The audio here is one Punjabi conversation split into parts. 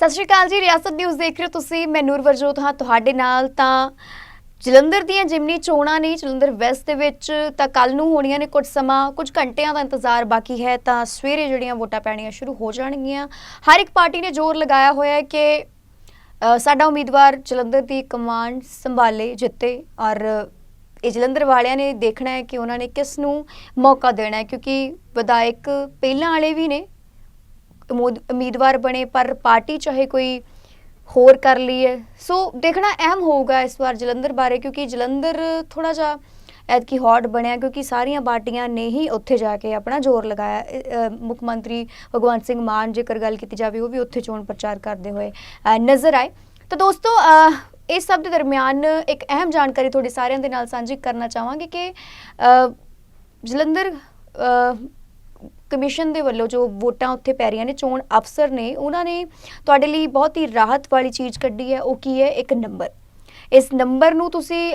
ਸਤਿ ਸ਼੍ਰੀ ਅਕਾਲ ਜੀ, ਰਿਆਸਤ ਨਿਊਜ਼ ਦੇਖ ਰਹੇ ਹੋ ਤੁਸੀਂ, ਮੈਂ ਨੂਰ ਵਰਜੋਤ ਹਾਂ ਤੁਹਾਡੇ ਨਾਲ ਤਾਂ ਜਲੰਧਰ ਦੀਆਂ ਜਿਮਨੀ ਚੋਣਾਂ ਨੇ, ਜਲੰਧਰ ਵੈਸਟ ਦੇ ਵਿੱਚ ਤਾਂ ਕੱਲ ਨੂੰ ਹੋਣੀਆਂ ਨੇ ਕੁਝ ਸਮਾਂ, ਕੁਝ ਘੰਟਿਆਂ ਦਾ ਇੰਤਜ਼ਾਰ ਬਾਕੀ ਹੈ ਤਾਂ ਸਵੇਰੇ ਜਿਹੜੀਆਂ ਵੋਟਾਂ ਪੈਣੀਆਂ ਸ਼ੁਰੂ ਹੋ ਜਾਣਗੀਆਂ। ਹਰ ਇੱਕ ਪਾਰਟੀ ਨੇ ਜ਼ੋਰ ਲਗਾਇਆ ਹੋਇਆ ਹੈ ਕਿ ਸਾਡਾ ਉਮੀਦਵਾਰ ਜਲੰਧਰ ਦੀ ਕਮਾਂਡ ਸੰਭਾਲੇ, ਜਿੱਤੇ ਔਰ ਇਹ ਜਲੰਧਰ ਵਾਲਿਆਂ ਨੇ ਦੇਖਣਾ ਹੈ ਕਿ ਉਹਨਾਂ ਨੇ ਕਿਸ ਨੂੰ ਮੌਕਾ ਦੇਣਾ ਹੈ ਕਿਉਂਕਿ ਵਿਧਾਇਕ ਪਹਿਲਾਂ ਵਾਲੇ ਵੀ ਨੇ ਉਮੀਦਵਾਰ ਬਣੇ, ਪਰ ਪਾਰਟੀ ਚਾਹੇ ਕੋਈ ਹੋਰ ਕਰ ਲਈ ਹੈ ਸੋ ਦੇਖਣਾ ਅਹਿਮ ਹੋਊਗਾ ਇਸ ਵਾਰ ਜਲੰਧਰ ਬਾਰੇ, ਕਿਉਂਕਿ ਜਲੰਧਰ ਥੋੜਾ ਜਿਹਾ ਐਤਕੀ ਹੌਟ ਬਣਿਆ, ਕਿਉਂਕਿ ਸਾਰੀਆਂ ਪਾਰਟੀਆਂ ਨੇ ਹੀ ਉੱਥੇ ਜਾ ਕੇ ਆਪਣਾ ਜ਼ੋਰ ਲਗਾਇਆ। ਮੁੱਖ ਮੰਤਰੀ ਭਗਵੰਤ ਸਿੰਘ ਮਾਨ ਜੇਕਰ ਗੱਲ ਕੀਤੀ ਜਾਵੇ, ਉਹ ਵੀ ਉੱਥੇ ਚੋਣ ਪ੍ਰਚਾਰ ਕਰਦੇ ਹੋਏ ਨਜ਼ਰ ਆਏ। ਤਾਂ ਦੋਸਤੋ ਇਸ ਸਭ ਦੇ ਦਰਮਿਆਨ ਇੱਕ ਅਹਿਮ ਜਾਣਕਾਰੀ ਤੁਹਾਡੇ ਸਾਰਿਆਂ ਦੇ ਨਾਲ ਸਾਂਝੀ ਕਰਨਾ ਚਾਹਾਂਗੇ ਕਿ ਜਲੰਧਰ ਕਮਿਸ਼ਨ ਦੇ ਵੱਲੋਂ ਜੋ ਵੋਟਾਂ ਉੱਥੇ ਪੈ ਰਹੀਆਂ ਨੇ, ਚੋਣ ਅਫਸਰ ਨੇ, ਉਹਨਾਂ ਨੇ ਤੁਹਾਡੇ ਲਈ ਬਹੁਤ ਹੀ ਰਾਹਤ ਵਾਲੀ ਚੀਜ਼ ਕੱਢੀ ਹੈ, ਉਹ ਕੀ ਹੈ? ਇੱਕ ਨੰਬਰ। ਇਸ ਨੰਬਰ ਨੂੰ ਤੁਸੀਂ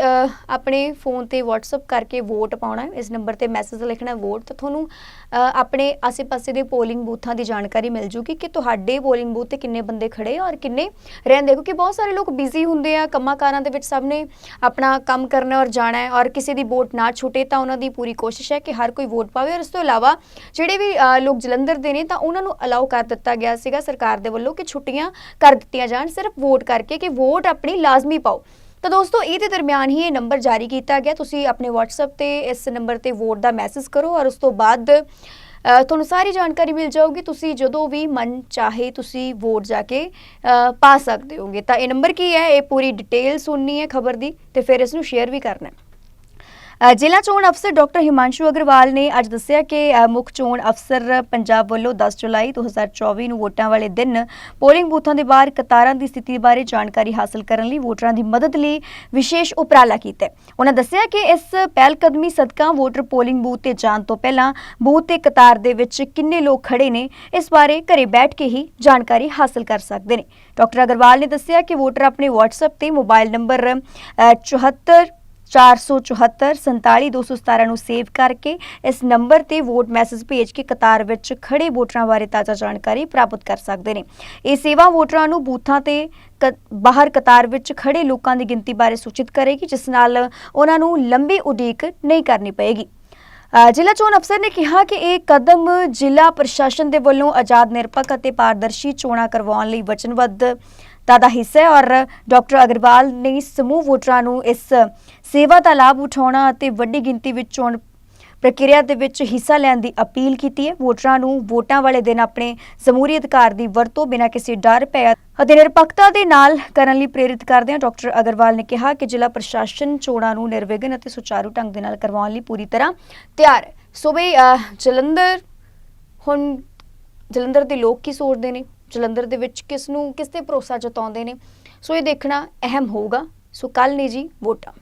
ਆਪਣੇ ਫੋਨ ਤੇ WhatsApp ਕਰਕੇ ਵੋਟ ਪਾਉਣਾ ਇਸ ਨੰਬਰ ਤੇ ਮੈਸੇਜ ਲਿਖਣਾ ਵੋਟ ਤਾਂ ਤੁਹਾਨੂੰ ਆਪਣੇ ਆਸ-ਪਾਸੇ ਦੇ ਪੋਲਿੰਗ ਬੂਥਾਂ ਦੀ ਜਾਣਕਾਰੀ ਮਿਲ ਜੂਗੀ ਕਿ ਤੁਹਾਡੇ ਪੋਲਿੰਗ ਬੂਥ ਤੇ ਕਿੰਨੇ ਬੰਦੇ ਖੜੇ ਔਰ ਕਿੰਨੇ ਰਹਿੰਦੇ। ਕਿਉਂਕਿ ਬਹੁਤ ਸਾਰੇ ਲੋਕ ਬਿਜ਼ੀ ਹੁੰਦੇ ਆ ਕੰਮਾਂ ਕਾਰਾਂ ਦੇ ਵਿੱਚ ਸਭ ਨੇ ਆਪਣਾ ਕੰਮ ਕਰਨਾ ਔਰ ਜਾਣਾ ਹੈ ਔਰ ਕਿਸੇ ਦੀ ਵੋਟ ਨਾ ਛੁੱਟੇ ਤਾਂ ਉਹਨਾਂ ਦੀ ਪੂਰੀ ਕੋਸ਼ਿਸ਼ ਹੈ ਕਿ ਹਰ ਕੋਈ ਵੋਟ ਪਾਵੇ। ਔਰ ਇਸ ਤੋਂ ਇਲਾਵਾ ਜਿਹੜੇ ਵੀ ਲੋਕ ਜਲੰਧਰ ਦੇ ਨੇ ਤਾਂ ਉਹਨਾਂ ਨੂੰ ਅਲਾਉ ਕਰ ਦਿੱਤਾ ਗਿਆ ਸੀਗਾ ਸਰਕਾਰ ਦੇ ਵੱਲੋਂ ਕਿ ਛੁੱਟੀਆਂ ਕਰ ਦਿੱਤੀਆਂ ਜਾਣ। ਸਿਰਫ ਵੋਟ ਕਰਕੇ ਕਿ ਵੋਟ ਆਪਣੀ ਲਾਜ਼ਮੀ ਪਾਓ। ਤਾਂ ਦੋਸਤੋ ਇਹਦੇ ਦਰਮਿਆਨ ਹੀ ਇਹ ਨੰਬਰ ਜਾਰੀ ਕੀਤਾ ਗਿਆ। ਤੁਸੀਂ ਆਪਣੇ WhatsApp ਤੇ ਇਸ ਨੰਬਰ ਤੇ ਵੋਟ ਦਾ ਮੈਸੇਜ ਕਰੋ ਔਰ ਉਸ ਤੋਂ ਬਾਅਦ ਤੁਹਾਨੂੰ ਸਾਰੀ ਜਾਣਕਾਰੀ ਮਿਲ ਜਾਊਗੀ। ਤੁਸੀਂ ਜਦੋਂ ਵੀ ਮਨ ਚਾਹੇ ਤੁਸੀਂ ਵੋਟ ਜਾ ਕੇ ਪਾ ਸਕਦੇ ਹੋਗੇ। ਤਾਂ ਇਹ ਨੰਬਰ ਕੀ ਹੈ? ਇਹ ਪੂਰੀ ਡਿਟੇਲ ਸੁਣਨੀ ਹੈ ਖਬਰ ਦੀ ਤੇ ਫਿਰ ਇਸ ਨੂੰ ਸ਼ੇਅਰ ਵੀ ਕਰਨਾ ਹੈ। ਜ਼ਿਲ੍ਹਾ ਚੋਣ ਅਫਸਰ ਡਾਕਟਰ ਹਿਮਾਂਸ਼ੂ ਅਗਰਵਾਲ ਨੇ ਅੱਜ ਦੱਸਿਆ ਕਿ ਮੁੱਖ ਚੋਣ ਅਫਸਰ ਪੰਜਾਬ ਵੱਲੋਂ 10 ਜੁਲਾਈ 2024 ਨੂੰ ਵੋਟਾਂ ਵਾਲੇ ਦਿਨ ਪੋਲਿੰਗ ਬੂਥਾਂ ਦੇ ਬਾਹਰ ਕਤਾਰਾਂ ਦੀ ਸਥਿਤੀ ਬਾਰੇ ਜਾਣਕਾਰੀ ਹਾਸਲ ਕਰਨ ਲਈ ਵੋਟਰਾਂ ਦੀ ਮਦਦ ਲਈ ਵਿਸ਼ੇਸ਼ ਉਪਰਾਲਾ ਕੀਤਾ ਉਹਨਾਂ ਦੱਸਿਆ ਕਿ ਇਸ ਪਹਿਲ ਕਦਮੀ ਸਦਕਾ ਵੋਟਰ ਪੋਲਿੰਗ ਬੂਥ ਤੇ ਜਾਣ ਤੋਂ ਪਹਿਲਾਂ ਬੂਥ ਤੇ ਕਤਾਰ ਦੇ ਵਿੱਚ ਕਿੰਨੇ ਲੋਕ ਖੜੇ ਨੇ ਇਸ ਬਾਰੇ ਘਰੇ ਬੈਠ ਕੇ ਹੀ ਜਾਣਕਾਰੀ ਹਾਸਲ ਕਰ ਸਕਦੇ ਨੇ। ਡਾਕਟਰ ਅਗਰਵਾਲ ਨੇ ਦੱਸਿਆ ਕਿ ਵੋਟਰ ਆਪਣੇ WhatsApp ਤੇ ਮੋਬਾਈਲ ਨੰਬਰ ਅ, 74 474 47217 ਨੂੰ ਸੇਵ ਕਰਕੇ ਇਸ ਨੰਬਰ ਤੇ ਵੋਟ ਮੈਸੇਜ ਭੇਜ ਕੇ ਕਤਾਰ ਵਿੱਚ ਖੜੇ ਵੋਟਰਾਂ ਬਾਰੇ ਤਾਜ਼ਾ ਜਾਣਕਾਰੀ ਪ੍ਰਾਪਤ ਕਰ ਸਕਦੇ ਨੇ। ਇਹ ਸੇਵਾ ਵੋਟਰਾਂ ਨੂੰ ਬੂਥਾਂ ਤੇ ਕ- ਬਾਹਰ ਕਤਾਰ ਵਿੱਚ ਖੜੇ ਲੋਕਾਂ ਦੀ ਗਿਣਤੀ ਬਾਰੇ ਸੂਚਿਤ ਕਰੇਗੀ, ਜਿਸ ਨਾਲ ਉਹਨਾਂ ਨੂੰ ਲੰਬੀ ਉਡੀਕ ਨਹੀਂ ਕਰਨੀ ਪਏਗੀ। ਜ਼ਿਲ੍ਹਾ ਚੋਣ ਅਫਸਰ ਨੇ ਕਿਹਾ ਕਿ ਇਹ ਕਦਮ ਜ਼ਿਲ੍ਹਾ ਪ੍ਰਸ਼ਾਸਨ ਦੇ ਵੱਲੋਂ ਆਜ਼ਾਦ ਨਿਰਪੱਖ ਅਤੇ ਪਾਰਦਰਸ਼ੀ ਚੋਣਾਂ ਕਰਵਾਉਣ ਲਈ ਵਚਨਬੱਧ ਦਾ ਹਿੱਸਾ ਹੈ ਔਰ ਡਾਕਟਰ ਅਗਰਵਾਲ ਨੇ ਸਮੂਹ ਵੋਟਰਾਂ ਨੂੰ ਇਸ ਸੇਵਾ ਦਾ ਲਾਭ ਉਠਾਉਣਾ ਅਤੇ ਵੱਡੀ ਗਿਣਤੀ ਵਿੱਚ ਚੋਣ ਪ੍ਰਕਿਰਿਆ ਦੇ ਵਿੱਚ ਹਿੱਸਾ ਲੈਣ ਦੀ ਅਪੀਲ ਕੀਤੀ ਹੈ। ਵੋਟਰਾਂ ਨੂੰ ਵੋਟਾਂ ਵਾਲੇ ਦਿਨ ਆਪਣੇ ਸਮੂਰੀ ਅਧਿਕਾਰ ਦੀ ਵਰਤੋਂ ਬਿਨਾਂ ਕਿਸੇ ਡਰ ਭੈ ਅਤੇ ਨਿਰਪੱਖਤਾ ਦੇ ਨਾਲ ਕਰਨ ਲਈ ਪ੍ਰੇਰਿਤ ਕਰਦੇ ਹਾਂ। ਡਾਕਟਰ ਅਗਰਵਾਲ ਨੇ ਕਿਹਾ ਕਿ ਜ਼ਿਲ੍ਹਾ ਪ੍ਰਸ਼ਾਸਨ ਚੋਣਾਂ ਨੂੰ ਨਿਰਵਿਘਨ ਅਤੇ ਸੁਚਾਰੂ ਢੰਗ ਦੇ ਨਾਲ ਕਰਵਾਉਣ ਲਈ ਪੂਰੀ ਤਰ੍ਹਾਂ ਤਿਆਰ ਹੈ। ਸੋ ਬਈ ਅਹ, ਜਲੰਧਰ ਹੁਣ ਜਲੰਧਰ ਦੇ ਲੋਕ ਕੀ ਸੋਚਦੇ ਨੇ? ਜਲੰਧਰ ਦੇ ਵਿੱਚ ਕਿਸ ਨੂੰ, ਕਿਸ ਤੇ ਭਰੋਸਾ ਜਤਾਉਂਦੇ ਨੇ? ਸੋ ਇਹ ਦੇਖਣਾ ਅਹਿਮ ਹੋਊਗਾ। ਸੋ ਕੱਲ ਨੇ ਜੀ ਵੋਟਾਂ।